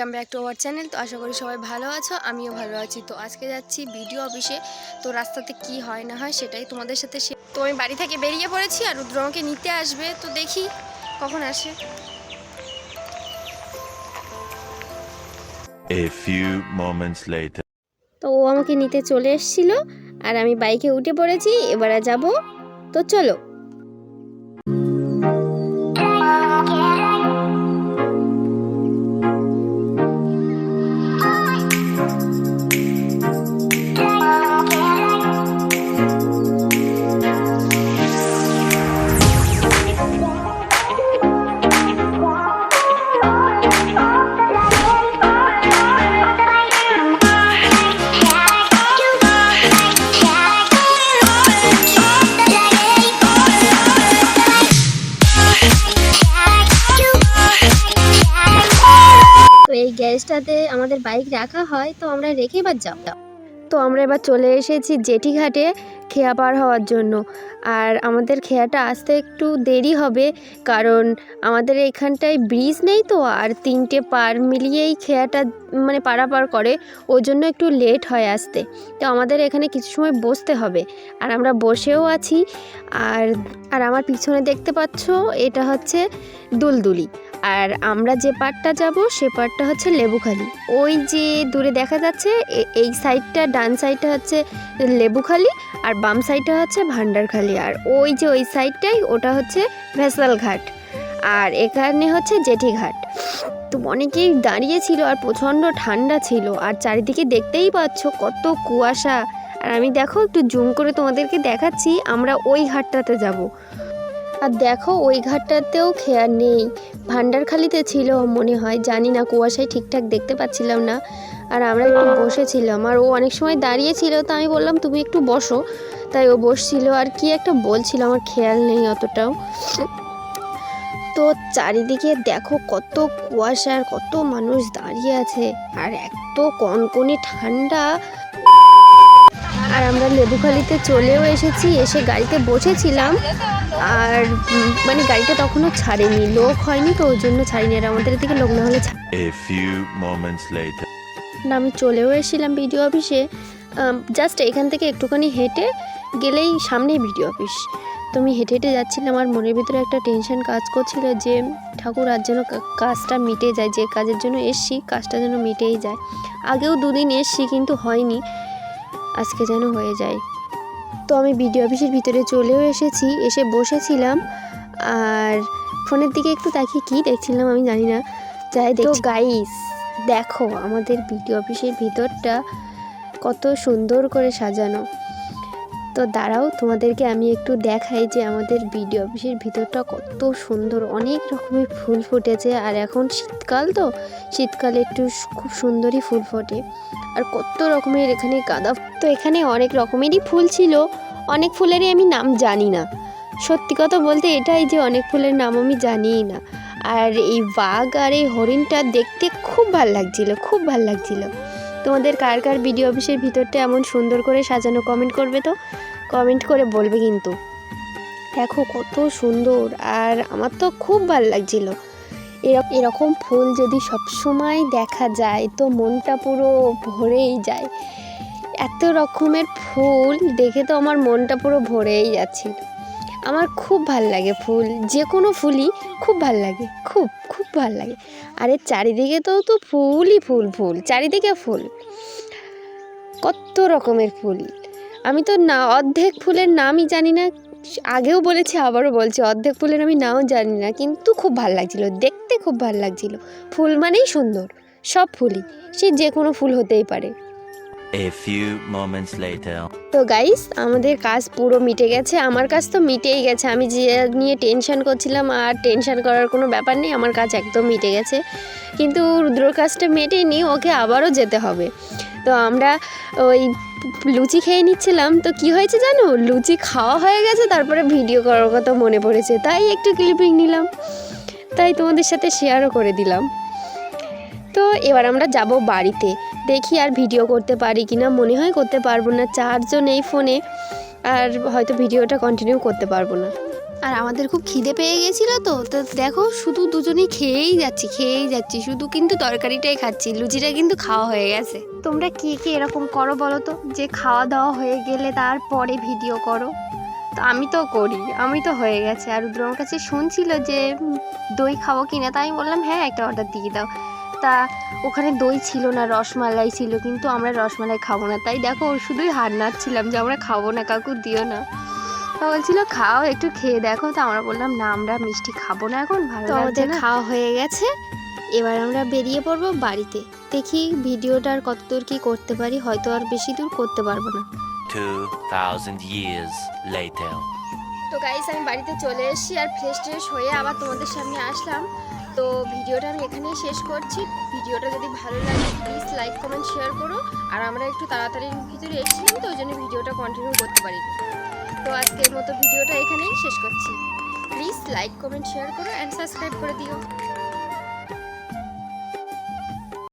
Welcome back to our channel তো আশা করি সবাই ভালো আছো আমিও ভালো আছি। তো আজকে যাচ্ছি ভিডিও অফিসে। তো রাস্তাতে কি হয় না হয় সেটাই তোমাদের সাথে তো আমি বাড়ি থেকে বেরিয়ে পড়েছি আর রুদ্র আমাকে নিতে আসবে। তো দেখি কখন আসে। A few moments later. তো ও আমাকে নিতে চলে এসেছিল আর আমি বাইকে উঠে পড়েছি। এবারে যাব। তো চলো। বাইক রাখা হয়, তো আমরা রেখে এবার যাব। তো আমরা এবার চলে এসেছি জেটি ঘাটে খেয়া পার হওয়ার জন্য। আর আমাদের খেয়াটা আসতে একটু দেরি হবে, কারণ আমাদের এখানটায় ব্রিজ নেই তো, আর তিনটে পার মিলিয়েই খেয়াটা মানে পারাপার করে, ওই জন্য একটু লেট হয় আসতে। তো আমাদের এখানে কিছু সময় বসতে হবে। আর আমরা বসেও আছি, আর আর আমার পিছনে দেখতে পাচ্ছ, এটা হচ্ছে দুলদুলি। আর আমরা যে পার্টটা যাব, সে পার্টটা হচ্ছে লেবুখালি। ওই যে দূরে দেখা যাচ্ছে এই সাইডটা, ডান সাইডটা হচ্ছে লেবুখালি আর বাম সাইডটা হচ্ছে ভান্ডারখালি আর ওই যে ওই সাইডটাই, ওটা হচ্ছে ভেসাল ঘাট আর এখানে হচ্ছে জেঠি ঘাট তো অনেকেই দাঁড়িয়ে ছিল আর প্রচণ্ড ঠান্ডা ছিল। আর চারিদিকে দেখতেই পাচ্ছ কত কুয়াশা। আর আমি দেখো, একটু জুম করে তোমাদেরকে দেখাচ্ছি, আমরা ওই ঘাটটাতে যাব। আর দেখো, ওই ঘাটটাতেও খেয়ার নেই। ভান্ডারখালিতে ছিল, মনে হয়। জানি না, কুয়াশায় ঠিকঠাক দেখতে পাচ্ছিলাম না। আর আমরা একটু বসেছিলাম। আর ও অনেক সময় দাঁড়িয়েছিল, তো আমি বললাম, তুমি একটু বসো। তাই ও বসছিল। আর কি একটা বলছিল, আমার খেয়াল নেই অতটাও। তো চারিদিকে দেখো, কত কুয়াশা আর কত মানুষ দাঁড়িয়ে আছে। আর এত কনকনে ঠান্ডা। আর আমরা লেবুখালিতে চলেও এসেছি এসে গাড়িতে বসেছিলাম। আর মানে গাড়িটা তখনও ছাড়েনি লোক হয়নি তো ওই জন্য ছাড়িনি। আর আমাদের এদিকে লোক না হলে. না আমি চলেও এসেছিলাম বিডিও অফিসে। জাস্ট এখান থেকে একটুখানি হেঁটে গেলেই সামনেই বিডিও অফিস। তো আমি হেঁটে হেঁটে যাচ্ছিলাম আমার মনের ভিতরে একটা টেনশন কাজ করছিল যে ঠাকুর আর যেন কাজটা মিটে যায় যে কাজের জন্য এসছি কাজটা যেন মিটেই যায়। আগেও দুদিন এসছি কিন্তু হয়নি। আজকে যেন হয়ে যায়। তো আমি বিডিও অফিসের ভিতরে চলেও এসেছি এসে বসেছিলাম। আর ফোনের দিকে একটু তাকিয়ে কী দেখছিলাম আমি জানি না। যাই দেখো গাইস দেখো আমাদের বিডিও অফিসের ভিতরটা কত সুন্দর করে সাজানো। তো দাঁড়াও, তোমাদেরকে আমি একটু দেখাই যে আমাদের বিডিও অফিসের ভিতরটা কত সুন্দর। অনেক রকমের ফুল ফুটেছে আর এখন শীতকাল তো, শীতকালে একটু খুব সুন্দরই ফুল ফোটে। আর কত রকমের এখানে গাঁদা তো এখানে অনেক রকমেরই ফুল ছিল। অনেক ফুলেরই আমি নাম জানি না। সত্যি কথা বলতে এটাই যে অনেক ফুলের নাম আমি জানিই না। আর এই বাঘ আর এই হরিণটা দেখতে খুব ভালো লাগছিল, খুব ভালো লাগছিল। তোমাদের কার কার ভিডিও অফিসের ভিতরটা এমন সুন্দর করে সাজানো কমেন্ট করবে তো? কমেন্ট করে বলবে কিন্তু। দেখো কত সুন্দর আর আমার তো খুব ভালো লাগছিল। এরকম ফুল যদি সবসময় দেখা যায় তো মনটা পুরো ভরেই যায়। এত রকমের ফুল দেখে তো আমার মনটা পুরো ভরেই যাচ্ছিল। আমার খুব ভালো লাগে ফুল, যে কোনো ফুলই খুব ভালো লাগে, খুব খুব ভালো লাগে। আরে চারিদিকে তো তো ফুলই ফুল ফুল, চারিদিকে ফুল। কত রকমের ফুল। আমি তো না, অর্ধেক ফুলের নামই জানি না, আগেও বলেছি, আবারও বলছি, অর্ধেক ফুলের আমি নাও জানি না, কিন্তু খুব ভালো লাগছিল, দেখতে খুব ভালো লাগছিল। ফুল মানেই সুন্দর, সব ফুলই, সে যে কোনো ফুল হতেই পারে। A few moments later. তো গাইস আমাদের কাজ পুরো মিটে গেছে। আমার কাজ তো মিটেই গেছে। আমি যে নিয়ে টেনশন করছিলাম আর টেনশন করার কোনো ব্যাপার নেই, আমার কাজ একদম মিটে গেছে। কিন্তু রুদ্রর কাজটা মেটেনি, ওকে আবারও যেতে হবে। তো আমরা ওই লুচি খেয়ে নিচ্ছিলাম। তো কি হয়েছে জানো? লুচি খাওয়া হয়ে গেছে, তারপরে ভিডিও করার কথা মনে পড়েছে। তাই একটু ক্লিপিং নিলাম। তাই তোমাদের সাথে শেয়ারও করে দিলাম। তো এবার আমরা যাব বাড়িতে। দেখি আর ভিডিও করতে পারি কি না মনে হয় করতে পারব না। চার্জও নেই ফোনে আর হয়তো ভিডিওটা কন্টিনিউ করতে পারব না। আর আমাদের খুব খিদে পেয়ে গেছিল তো তো দেখো শুধু দুজনেই খেয়েই যাচ্ছি খেয়েই যাচ্ছি। শুধু কিন্তু তরকারিটাই খাচ্ছি লুচিটা কিন্তু খাওয়া হয়ে গেছে। তোমরা কে কে এরকম করো বলো তো? যে খাওয়া দাওয়া হয়ে গেলে তারপরে ভিডিও করো। তো আমি তো করি আমি তো হয়ে গেছে। আর রুদ্র আমার কাছে শুনছিল যে দই খাব কিনা তাই আমি বললাম হ্যাঁ একটা অর্ডার দিয়ে দাও। তা ওখানে দই ছিল না রসমালাই ছিল কিন্তু আমরা রসমালাই খাব না। তাই দেখো ওর শুধুই হার নাড়ছিলাম যে আমরা খাব না কাকু দিও না। তো বলছিল খাও একটু খেয়ে দেখো। তো আমরা বললাম না আমরা মিষ্টি খাব না এখন ভালো আমাদের খাওয়া হয়ে গেছে। এবার আমরা বেরিয়ে পড়ব বাড়িতে। দেখি ভিডিওটা আর কতদূর কি করতে পারি হয়তো আর বেশি দূর করতে পারব না। 2,000 years later. তো গাইস আমি বাড়িতে চলে এসেছি আর ফ্রেশ ট্রেশ হয়ে আবার তোমাদের সামনে আসলাম। তো ভিডিওটা আমি এখানেই শেষ করছি। ভিডিওটা যদি ভালো লাগে প্লিজ লাইক কমেন্ট শেয়ার করো। আর আমরা একটু তাড়াতাড়ি ভিতরে এসেছিলাম তো ওই জন্য ভিডিওটা কন্টিনিউ করতে পারি তো আজকের মতো ভিডিওটা এখানেই শেষ করছি। প্লিজ লাইক কমেন্ট শেয়ার করো অ্যান্ড সাবস্ক্রাইব করে দিও।